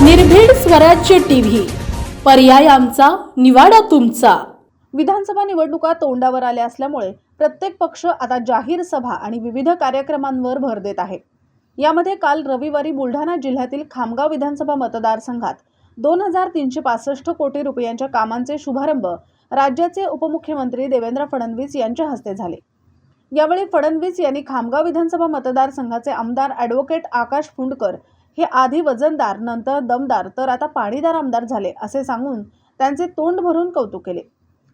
निर्भीड स्वराज्य टीव्ही. पर्याय आमचा निवाडा तुमचा. विधानसभा निवडणुका तोंडावर आल्या असल्यामुळे प्रत्येक पक्ष आता जाहीर सभा आणि विविध कार्यक्रमांवर भर देत आहे. यामध्ये काल रविवारी बुलढाणा जिल्ह्यातील खामगाव विधानसभा मतदारसंघात दोन हजार तीनशे पासष्ट कोटी रुपयांच्या कामांचे शुभारंभ राज्याचे उपमुख्यमंत्री देवेंद्र फडणवीस यांच्या हस्ते झाले. यावेळी फडणवीस यांनी खामगाव विधानसभा मतदारसंघाचे आमदार ॲडव्होकेट आकाश फुंडकर हे आधी वजनदार नंतर दमदार तर आता पाणीदार आमदार झाले असे सांगून त्यांचे तोंड भरून कौतुक केले.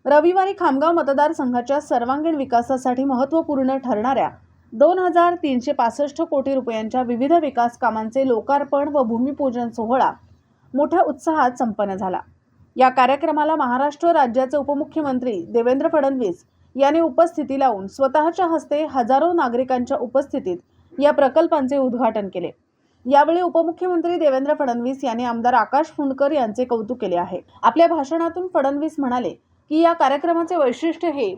रविवारी खामगाव मतदारसंघाच्या सर्वांगीण विकासासाठी महत्त्वपूर्ण ठरणाऱ्या दोन हजार तीनशे पासष्ट कोटी रुपयांच्या विविध विकास कामांचे लोकार्पण व भूमिपूजन सोहळा मोठ्या उत्साहात संपन्न झाला. या कार्यक्रमाला महाराष्ट्र राज्याचे उपमुख्यमंत्री देवेंद्र फडणवीस यांनी उपस्थिती लावून स्वतःच्या हस्ते हजारो नागरिकांच्या उपस्थितीत या प्रकल्पांचे उद्घाटन केले. यावेळी उपमुख्यमंत्री देवेंद्र फडणवीस यांनी आमदार आकाश फुंडकर यांचे कौतुक केले आहे. आपल्या भाषणातून फडणवीस म्हणाले की या कार्यक्रमाचे वैशिष्ट्य हे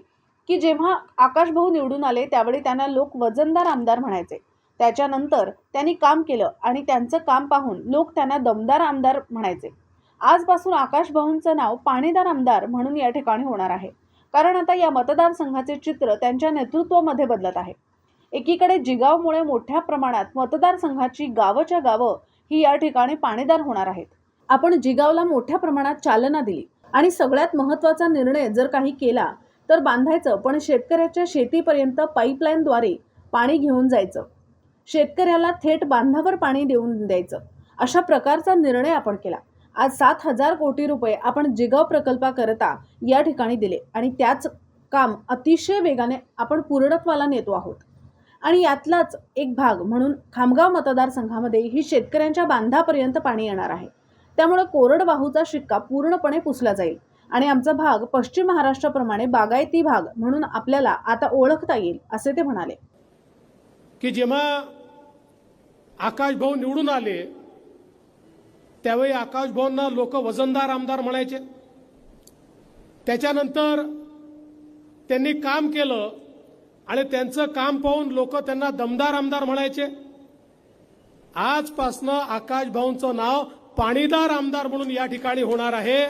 की जेव्हा आकाश भाऊ निवडून आले त्यावेळी त्यांना लोक वजनदार आमदार म्हणायचे. त्याच्यानंतर त्यांनी काम केलं आणि त्यांचं काम पाहून लोक त्यांना दमदार आमदार म्हणायचे. आजपासून आकाश भाऊंचं नाव पाणीदार आमदार म्हणून या ठिकाणी होणार आहे. कारण आता या मतदारसंघाचे चित्र त्यांच्या नेतृत्वामध्ये बदलत आहे. एकीकडे जिगावमुळे मोठ्या प्रमाणात मतदारसंघाची गावच्या गावं ही या ठिकाणी पाणीदार होणार आहेत. आपण जिगावला मोठ्या प्रमाणात चालना दिली आणि सगळ्यात महत्त्वाचा निर्णय जर काही केला तर बांधायचं पण शेतकऱ्याच्या शेतीपर्यंत पाईपलाईनद्वारे पाणी घेऊन जायचं. शेतकऱ्याला थेट बांधावर पाणी देऊन द्यायचं. अशा प्रकारचा निर्णय आपण केला. आज सात हजार कोटी रुपये आपण जिगाव प्रकल्पाकरता या ठिकाणी दिले आणि त्याच काम अतिशय वेगाने आपण पूर्णत्वाला नेतो आहोत. आणि यातलाच एक भाग म्हणून खामगाव मतदारसंघामध्ये ही शेतकऱ्यांच्या बांधापर्यंत पाणी येणार आहे. त्यामुळे कोरडवाहूचा शिक्का पूर्णपणे पुसला जाईल. आणि आमचा भाग पश्चिम महाराष्ट्राप्रमाणे बागायती भाग म्हणून आपल्याला आता ओळखता येईल असे ते म्हणाले. की जेव्हा आकाश भाऊ निवडून आले त्यावेळी आकाश भाऊंना लोक वजनदार आमदार म्हणायचे. त्याच्यानंतर त्यांनी काम केलं. आणि त्यांचं काम पाहून लोक त्यांना दमदार आमदार म्हणायचे. आजपासनं आकाश भाऊंचं नाव पाणीदार आमदार म्हणून या ठिकाणी होणार आहे.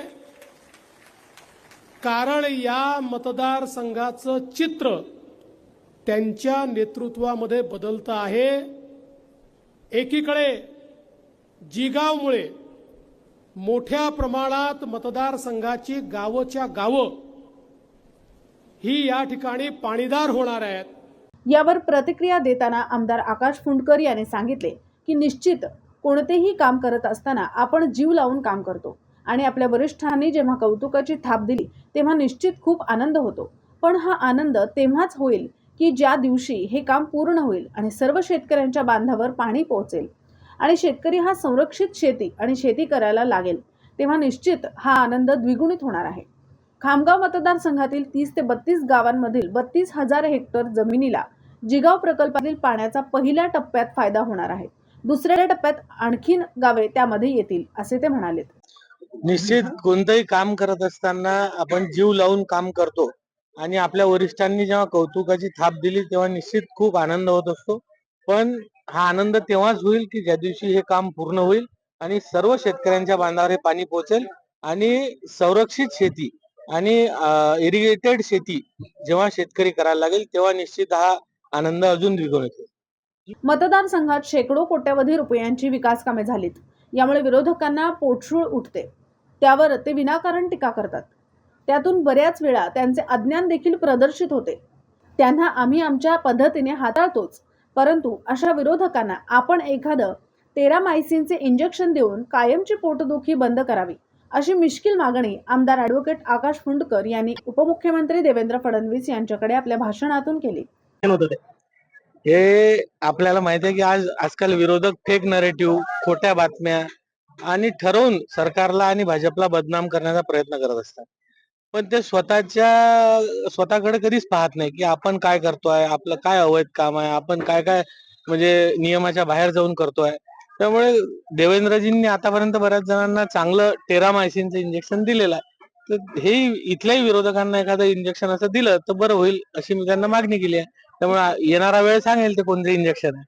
कारण या मतदारसंघाचं चित्र त्यांच्या नेतृत्वामध्ये बदलतं आहे. एकीकडे जिगावमुळे मोठ्या प्रमाणात मतदारसंघाची गावच्या गावं ही या ठिकाणी पाणीदार होणार आहेत. यावर प्रतिक्रिया देताना आमदार आकाश फुंडकर यांनी सांगितले की निश्चित कोणतेही काम करत असताना आपण जीव लावून काम करतो. आणि आपल्या वरिष्ठांनी जेव्हा कौतुकाची थाप दिली तेव्हा निश्चित खूप आनंद होतो. पण हा आनंद तेव्हाच होईल की ज्या दिवशी हे काम पूर्ण होईल आणि सर्व शेतकऱ्यांच्या बांधावर पाणी पोहोचेल. आणि शेतकरी हा संरक्षित शेती आणि शेती करायला लागेल तेव्हा निश्चित हा आनंद द्विगुणित होणार आहे. खामगाव मतदारसंघातील तीस ते बत्तीस गावांमधील बत्तीस हजार हेक्टर जमिनीला जिगाव प्रकल्पातील पाण्याचा पहिल्या टप्प्यात फायदा होणार आहे. दुसऱ्या टप्प्यात आणखीन गावे त्यामध्ये येतील असे ते म्हणाले. निश्चित कोणतंही काम करत असताना आपण जीव लावून काम करतो. आणि आपल्या वरिष्ठांनी जेव्हा कौतुकाची थाप दिली तेव्हा निश्चित खूप आनंद होत असतो. पण हा आनंद तेव्हाच होईल की ज्या दिवशी हे काम पूर्ण होईल आणि सर्व शेतकऱ्यांच्या बांधावर हे पाणी पोहोचेल आणि संरक्षित शेती आणि इरिगेटेड शेती जेव्हा शेतकरी करायला लागेल तेव्हा निश्चित हा आनंद अजून द्विगुण होईल मतदारसंघात शेकडो कोट्यावधी रुपयांची विकास कामे झालीत. यामुळे विरोधकांना पोटशूळ उठते. त्यावर ते विनाकारण टीका करतात. त्यातून बऱ्याच वेळा त्यांचे अज्ञान देखील प्रदर्शित होते. त्यांना आम्ही आमच्या पद्धतीने हाताळतोच. परंतु अशा विरोधकांना आपण एखादं तेरामायसिनचे इंजेक्शन देऊन कायमची पोटदुखी बंद करावी. अशी मिश्किल मागणी आमदार ॲडव्होकेट आकाश फुंडकर यांनी उपमुख्यमंत्री देवेंद्र फडणवीस यांच्याकडे आपल्या भाषणातून केली. हे आपल्याला माहिती आहे की आज आजकाल विरोधक फेक नरेटिव्ह खोट्या बातम्या आणि ठरवून सरकारला आणि भाजपला बदनाम करण्याचा प्रयत्न करत असतात. पण ते स्वतःच्या स्वतःकडे कधीच पाहत नाही की आपण काय करतोय आपलं काय अवैध काम आहे आपण काय काय म्हणजे नियमाच्या बाहेर जाऊन करतोय. त्यामुळे देवेंद्रजींनी आतापर्यंत बऱ्याच जणांना चांगलं टेरामायसिनचं इंजेक्शन दिलेलं आहे. तर हे इथल्याही विरोधकांना एखादं इंजेक्शन असं दिलं तर बरं होईल अशी मी त्यांना मागणी केली आहे. त्यामुळे येणारा वेळ सांगेल ते कोणते इंजेक्शन आहे.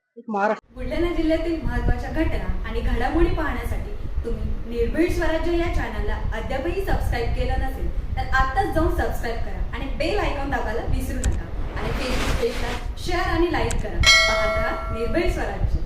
बुलढाणा जिल्ह्यातील महत्त्वाच्या घटना आणि घडामोडी पाहण्यासाठी तुम्ही निर्भीड स्वराज्य या चॅनलला अद्यापही सबस्क्राईब केलं नसेल तर आत्ताच जाऊन सबस्क्राईब करा आणि बेल आयकॉन दाबायला विसरू नका. आणि फेसबुक पेजला शेअर आणि लाईक करा. पाहत राहा निर्भीड स्वराज्य.